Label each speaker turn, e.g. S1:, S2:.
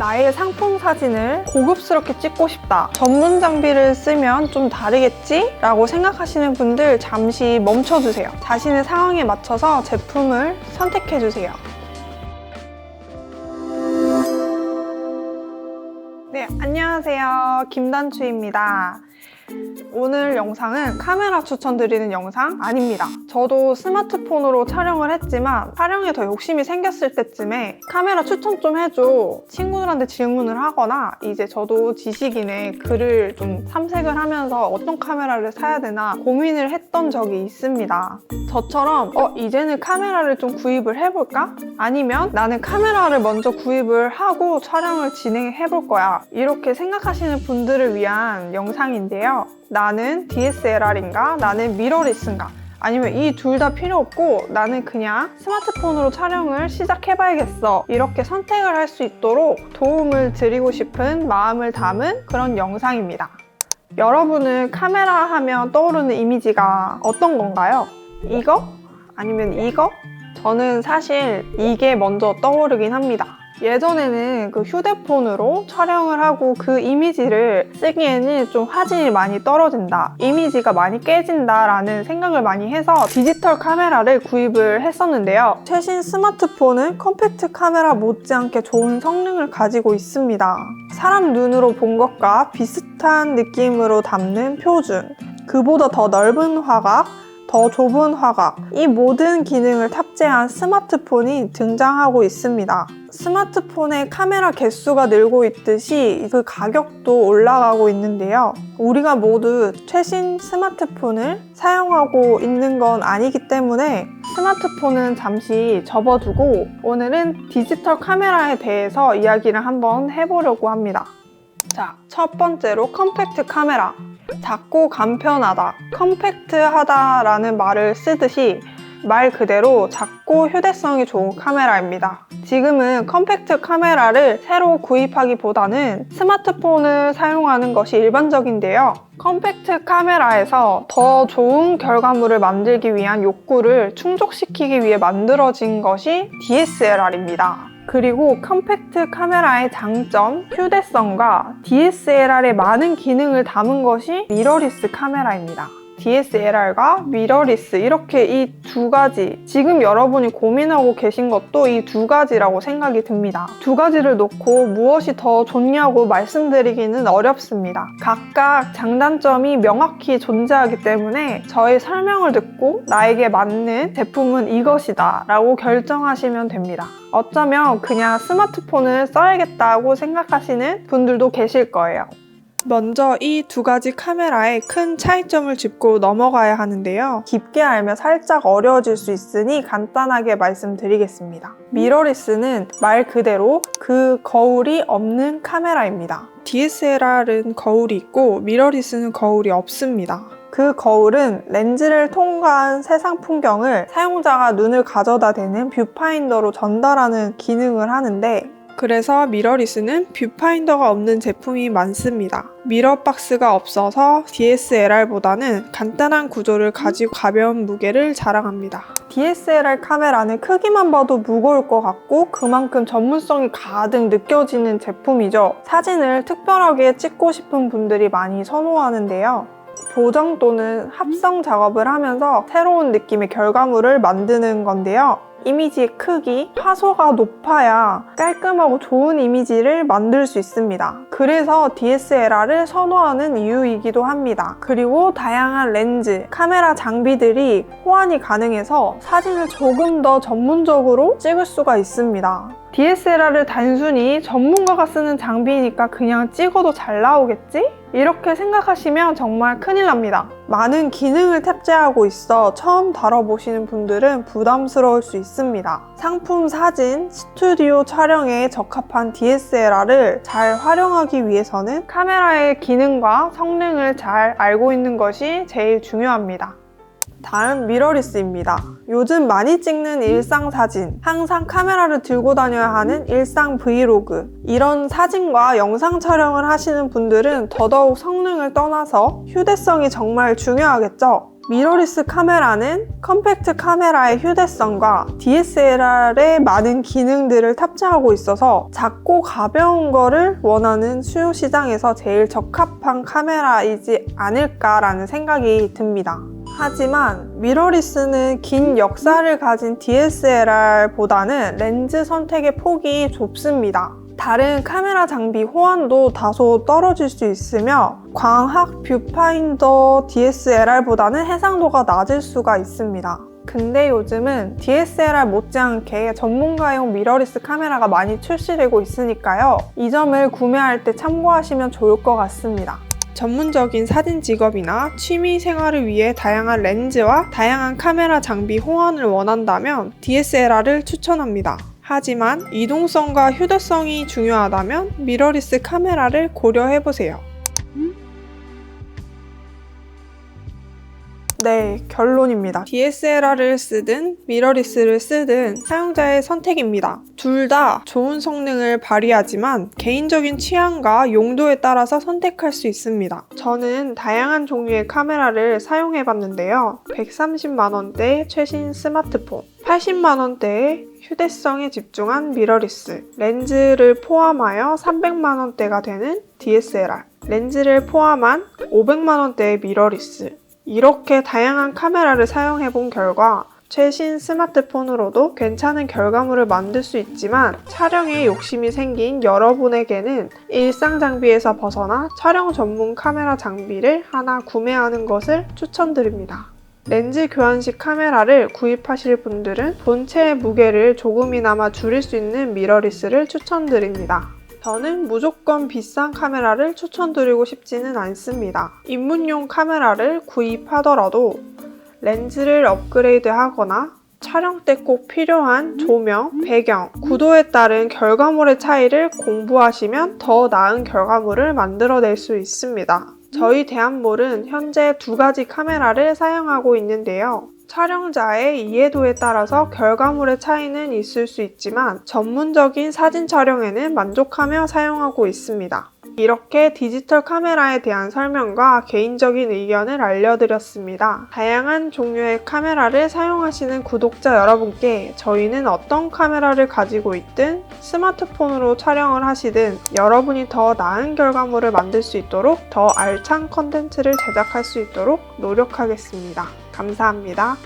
S1: 나의 상품 사진을 고급스럽게 찍고 싶다. 전문 장비를 쓰면 좀 다르겠지? 라고 생각하시는 분들 잠시 멈춰주세요. 자신의 상황에 맞춰서 제품을 선택해주세요. 네, 안녕하세요. 김단추입니다. 오늘 영상은 카메라 추천드리는 영상 아닙니다. 저도 스마트폰으로 촬영을 했지만 촬영에 더 욕심이 생겼을 때쯤에 카메라 추천 좀 해줘 친구들한테 질문을 하거나 이제 저도 지식인의 글을 좀 탐색을 하면서 어떤 카메라를 사야 되나 고민을 했던 적이 있습니다. 저처럼 어 이제는 카메라를 좀 구입을 해볼까? 아니면 나는 카메라를 먼저 구입을 하고 촬영을 진행해 볼 거야. 이렇게 생각하시는 분들을 위한 영상인데요. 나는 DSLR인가? 나는 미러리스인가? 아니면 이 둘 다 필요 없고 나는 그냥 스마트폰으로 촬영을 시작해봐야겠어. 이렇게 선택을 할 수 있도록 도움을 드리고 싶은 마음을 담은 그런 영상입니다. 여러분은 카메라 하면 떠오르는 이미지가 어떤 건가요? 이거? 아니면 이거? 저는 사실 이게 먼저 떠오르긴 합니다. 예전에는 그 휴대폰으로 촬영을 하고 그 이미지를 쓰기에는 좀 화질이 많이 떨어진다. 이미지가 많이 깨진다라는 생각을 많이 해서 디지털 카메라를 구입을 했었는데요. 최신 스마트폰은 컴팩트 카메라 못지않게 좋은 성능을 가지고 있습니다. 사람 눈으로 본 것과 비슷한 느낌으로 담는 표준. 그보다 더 넓은 화각, 더 좁은 화각, 이 모든 기능을 탑재한 스마트폰이 등장하고 있습니다. 스마트폰의 카메라 개수가 늘고 있듯이 그 가격도 올라가고 있는데요. 우리가 모두 최신 스마트폰을 사용하고 있는 건 아니기 때문에 스마트폰은 잠시 접어두고 오늘은 디지털 카메라에 대해서 이야기를 한번 해보려고 합니다. 자, 첫 번째로 컴팩트 카메라. 작고 간편하다, 컴팩트하다라는 말을 쓰듯이 말 그대로 작고 휴대성이 좋은 카메라입니다. 지금은 컴팩트 카메라를 새로 구입하기보다는 스마트폰을 사용하는 것이 일반적인데요. 컴팩트 카메라에서 더 좋은 결과물을 만들기 위한 욕구를 충족시키기 위해 만들어진 것이 DSLR입니다. 그리고 컴팩트 카메라의 장점, 휴대성과 DSLR의 많은 기능을 담은 것이 미러리스 카메라입니다. DSLR과 미러리스 이렇게 이 두 가지 지금 여러분이 고민하고 계신 것도 이 두 가지라고 생각이 듭니다. 두 가지를 놓고 무엇이 더 좋냐고 말씀드리기는 어렵습니다. 각각 장단점이 명확히 존재하기 때문에 저의 설명을 듣고 나에게 맞는 제품은 이것이다 라고 결정하시면 됩니다. 어쩌면 그냥 스마트폰을 써야겠다고 생각하시는 분들도 계실 거예요. 먼저 이 두 가지 카메라의 큰 차이점을 짚고 넘어가야 하는데요. 깊게 알면 살짝 어려워질 수 있으니 간단하게 말씀드리겠습니다. 미러리스는 말 그대로 그 거울이 없는 카메라입니다. DSLR은 거울이 있고 미러리스는 거울이 없습니다. 그 거울은 렌즈를 통과한 세상 풍경을 사용자가 눈을 가져다 대는 뷰파인더로 전달하는 기능을 하는데 그래서 미러리스는 뷰파인더가 없는 제품이 많습니다. 미러박스가 없어서 DSLR보다는 간단한 구조를 가지고 가벼운 무게를 자랑합니다. DSLR 카메라는 크기만 봐도 무거울 것 같고 그만큼 전문성이 가득 느껴지는 제품이죠. 사진을 특별하게 찍고 싶은 분들이 많이 선호하는데요. 보정 또는 합성 작업을 하면서 새로운 느낌의 결과물을 만드는 건데요. 이미지의 크기, 화소가 높아야 깔끔하고 좋은 이미지를 만들 수 있습니다. 그래서 DSLR을 선호하는 이유이기도 합니다. 그리고 다양한 렌즈, 카메라 장비들이 호환이 가능해서 사진을 조금 더 전문적으로 찍을 수가 있습니다. DSLR을 단순히 전문가가 쓰는 장비니까 그냥 찍어도 잘 나오겠지? 이렇게 생각하시면 정말 큰일 납니다. 많은 기능을 탑재하고 있어 처음 다뤄보시는 분들은 부담스러울 수 있습니다. 상품 사진, 스튜디오 촬영에 적합한 DSLR을 잘 활용하기 위해서는 카메라의 기능과 성능을 잘 알고 있는 것이 제일 중요합니다. 다음 미러리스입니다. 요즘 많이 찍는 일상 사진, 항상 카메라를 들고 다녀야 하는 일상 브이로그. 이런 사진과 영상 촬영을 하시는 분들은 더더욱 성능을 떠나서 휴대성이 정말 중요하겠죠? 미러리스 카메라는 컴팩트 카메라의 휴대성과 DSLR의 많은 기능들을 탑재하고 있어서 작고 가벼운 거를 원하는 수요 시장에서 제일 적합한 카메라이지 않을까라는 생각이 듭니다. 하지만 미러리스는 긴 역사를 가진 DSLR보다는 렌즈 선택의 폭이 좁습니다. 다른 카메라 장비 호환도 다소 떨어질 수 있으며 광학 뷰파인더 DSLR보다는 해상도가 낮을 수가 있습니다. 근데 요즘은 DSLR 못지않게 전문가용 미러리스 카메라가 많이 출시되고 있으니까요. 이 점을 구매할 때 참고하시면 좋을 것 같습니다. 전문적인 사진 직업이나 취미 생활을 위해 다양한 렌즈와 다양한 카메라 장비 호환을 원한다면 DSLR을 추천합니다. 하지만 이동성과 휴대성이 중요하다면 미러리스 카메라를 고려해보세요. 네, 결론입니다. DSLR을 쓰든 미러리스를 쓰든 사용자의 선택입니다. 둘 다 좋은 성능을 발휘하지만 개인적인 취향과 용도에 따라서 선택할 수 있습니다. 저는 다양한 종류의 카메라를 사용해 봤는데요. 130만원대 최신 스마트폰, 80만원대의 휴대성에 집중한 미러리스, 렌즈를 포함하여 300만원대가 되는 DSLR, 렌즈를 포함한 500만원대의 미러리스, 이렇게 다양한 카메라를 사용해 본 결과 최신 스마트폰으로도 괜찮은 결과물을 만들 수 있지만 촬영에 욕심이 생긴 여러분에게는 일상 장비에서 벗어나 촬영 전문 카메라 장비를 하나 구매하는 것을 추천드립니다. 렌즈 교환식 카메라를 구입하실 분들은 본체의 무게를 조금이나마 줄일 수 있는 미러리스를 추천드립니다. 저는 무조건 비싼 카메라를 추천드리고 싶지는 않습니다. 입문용 카메라를 구입하더라도 렌즈를 업그레이드 하거나 촬영 때 꼭 필요한 조명, 배경, 구도에 따른 결과물의 차이를 공부하시면 더 나은 결과물을 만들어낼 수 있습니다. 저희 대한몰은 현재 두 가지 카메라를 사용하고 있는데요. 촬영자의 이해도에 따라서 결과물의 차이는 있을 수 있지만 전문적인 사진 촬영에는 만족하며 사용하고 있습니다. 이렇게 디지털 카메라에 대한 설명과 개인적인 의견을 알려드렸습니다. 다양한 종류의 카메라를 사용하시는 구독자 여러분께 저희는 어떤 카메라를 가지고 있든 스마트폰으로 촬영을 하시든 여러분이 더 나은 결과물을 만들 수 있도록 더 알찬 컨텐츠를 제작할 수 있도록 노력하겠습니다. 감사합니다.